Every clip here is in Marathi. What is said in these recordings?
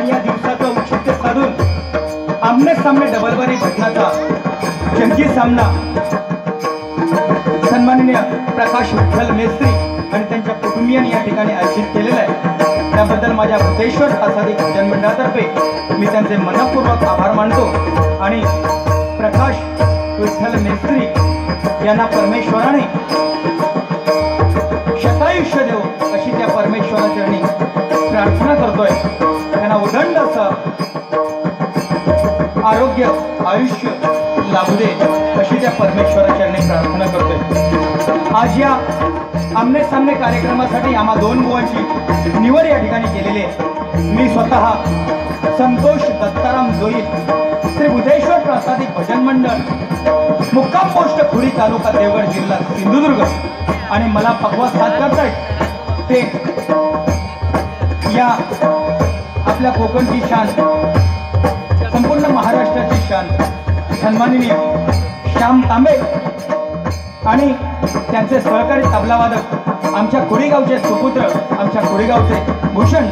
आणि या दिवसाचं औचित्य साधून आमने सामने डबलबारी भटनाचा जंगी सामना. सन्माननीय प्रकाश विठ्ठल मेस्त्री आणि त्यांच्या कुटुंबियांनी या ठिकाणी आयोजित केलेलं आहे. त्याबद्दल माझ्या भुतेश्वर आसादी भजन मंडळातर्फे मी त्यांचे मनपूर्वक आभार मानतो आणि प्रकाश विठ्ठल मेस्त्री यांना परमेश्वराने शतायुष्य देव अशी त्या परमेश्वराचरणी प्रार्थना आरोग्य आयुष्य लाभू दे अशी त्या परमेश्वराचरणी प्रार्थना करतोय. आज या आमने सामने कार्यक्रमासाठी आम्हा दोन बुवांची निवड या ठिकाणी केलेली आहे. मी स्वतः संतोष दत्ताराम जोईल श्री बुधेश्वर प्रासादिक भजन मंडळ मुक्काम पोस्ट खुरी तालुका देवगड जिल्हा सिंधुदुर्ग आणि मला पकवा साथ करतायत ते या आपल्या कोकणची शान संपूर्ण महाराष्ट्राचे शान सन्माननीय श्याम तांबे आणि त्यांचे सहकारी तबलावादक आमच्या कोरेगावचे सुपुत्र आमच्या कोरेगावचे भूषण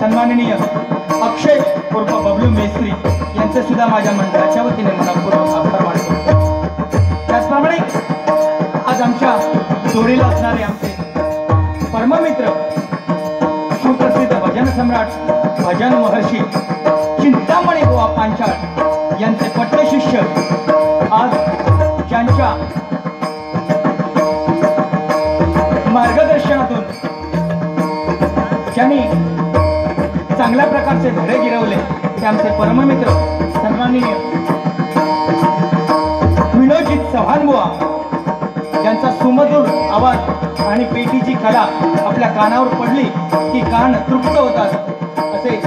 सन्माननीय अक्षय उर्फ बबलू मेस्त्री यांचे सुद्धा माझ्या मंडळाच्या वतीने मनपूर्वक आभार मानतो. त्याचप्रमाणे आज आमच्या जोडीला असणारे आमचे परममित्र सुप्रसिद्ध भजन सम्राट भजन महर्षी चिंतामणी गोवा पांचाळ यांचे पट्टशिष्य आज ज्यांच्या मार्गदर्शनातून ज्यांनी चांगल्या प्रकारचे धडे गिरवले ते आमचे परममित्र सन्माननीय विनोजित चव्हाण बुवा यांचा सुमधुर आवाज आणि पेटीची कला आपल्या कानावर पडली की कान तृप्त होतात असे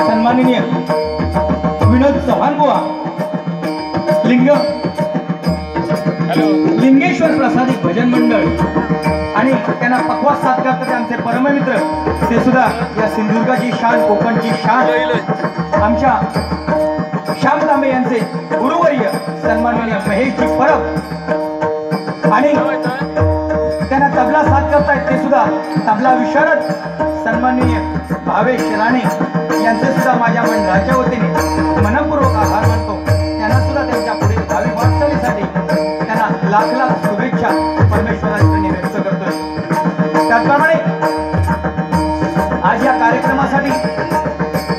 सन्माननीय विनोद चव्हाण बुवा. लिंग. लिंगेश्वर प्रसादिक भजन मंडळ. आणि त्यांना पकवास साथ करतात आमचे परममित्र. ते सुद्धा या सिंधुदुर्गाची शान कोकणची शान. आमच्या श्याम तांबे यांचे गुरुवर्य सन्माननीय महेशजी परब. आणि त्यांना तबला साथ करतायत ते सुद्धा तबला विशारद सन्माननीय भावेश राणे. यांचे सुद्धा माझ्या मंडळाच्या वतीने मनपूर्वक आभार मानतो. त्यांना सुद्धा त्यांच्या पुढील भावी वाटचालीसाठी त्यांना लाख लाख शुभेच्छा परमेश्वराकडे व्यक्त करतोय. त्याचप्रमाणे आज या कार्यक्रमासाठी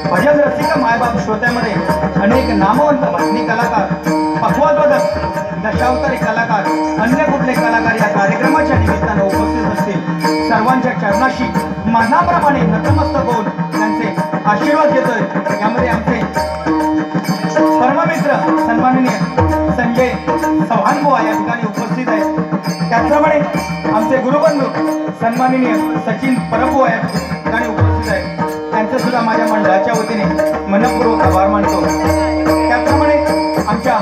भजन रसिका मायबाप श्रोत्यामध्ये अनेक नामवंत भजनी कलाकार पक्वाद्वादक दशावतारी कलाकार अन्य कुठले कलाकार या कार्यक्रमाच्या निमित्तानं उपस्थित असतील. सर्वांच्या चरणाशी मनाप्रमाणे नतमस्तक होऊन त्यांचे आशीर्वाद घेतोय. यामध्ये आमचे परममित्र सन्माननीय संजय चव्हाण बुवा या ठिकाणी उपस्थित आहेत. त्याचप्रमाणे आमचे गुरुबंधू सन्माननीय सचिन परबुवा या ठिकाणी उपस्थित आहेत. त्यांचं सुद्धा माझ्या मंडळाच्या वतीने मनपूर्वक आभार मानतो. त्याचप्रमाणे आमच्या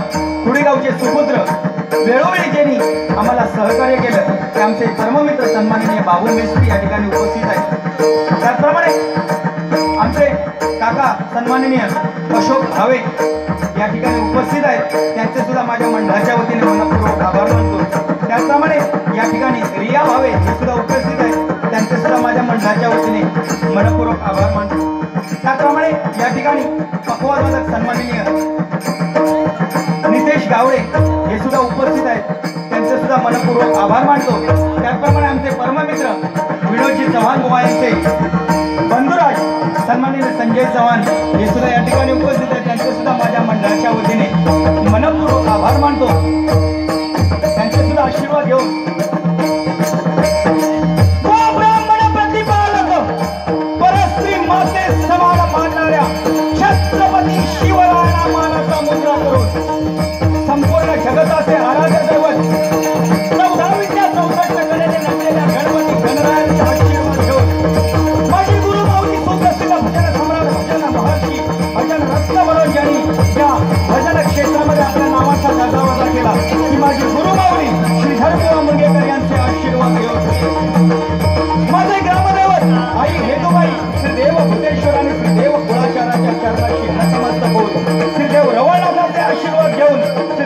कुडेगावचे सुपुत्र वेळोवेळी ज्यांनी आम्हाला सहकार्य केलं ते आमचे धर्ममित्र सन्माननीय बाबू मिस्त्री या ठिकाणी उपस्थित आहेत. त्याचप्रमाणे काका सन्माननीय अशोक भावे या ठिकाणी उपस्थित आहेत. त्यांचे सुद्धा माझ्या मंडळाच्या वतीने मनपूर्वक आभार मानतो. त्याचप्रमाणे या ठिकाणी रिया भावे हे सुद्धा उपस्थित आहेत. त्यांचे सुद्धा माझ्या मंडळाच्या वतीने मनपूर्वक आभार मानतो. त्याचप्रमाणे या ठिकाणी पक्वाद्वादक सन्माननीय नितेश गावडे हे सुद्धा उपस्थित आहेत. त्यांचे सुद्धा मनपूर्वक आभार मानतो. त्याचप्रमाणे आमचे परममित्र विनोदजी चव्हाण बुवा यांचे बंधुराज सन्माननीय संजय चव्हाण हे सुद्धा या ठिकाणी उपस्थित आहेत. त्यांचे सुद्धा माझ्या मंडळाच्या वतीने मनपूर्वक आभार मानतो. त्यांचे सुद्धा आशीर्वाद घेऊन. गो प्रतिपालक परस्त्री माते समान मानणाऱ्या छत्रपती शिवरायांना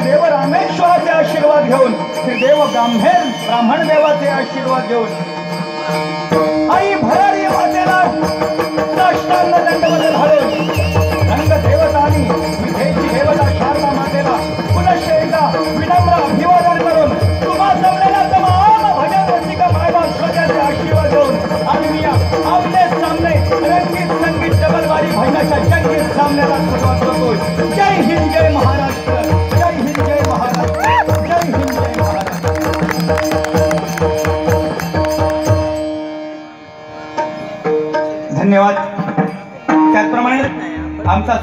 देव रामेश्वराचे आशीर्वाद घेऊन श्री देव ब्राह्मेर ब्राह्मण देवाचे आशीर्वाद घेऊन. आई भरारी मातेला साष्टांग दंडवत घालून रंग देवतानी विधेची देवता शारदा मातेला पुनश्च विनम्र अभिवादन करून तुम्हा जमलेला तमाम भजन रसिका बायबा स्वतःचे आशीर्वाद घेऊन आणि मी आपले सामने रंगीत संगीत डबलवारी भजनाच्या जंगीत सामन्याला सुरुवात करू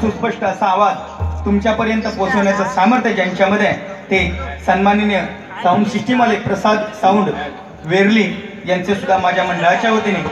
सुस्पष्ट असा आवाज तुमच्यापर्यंत पोहोचवण्याचं सामर्थ्य ज्यांच्यामध्ये आहे ते सन्माननीय साऊंड सिस्टीमवाले प्रसाद साऊंड वेरली यांचे सुद्धा माझ्या मंडळाच्या वतीने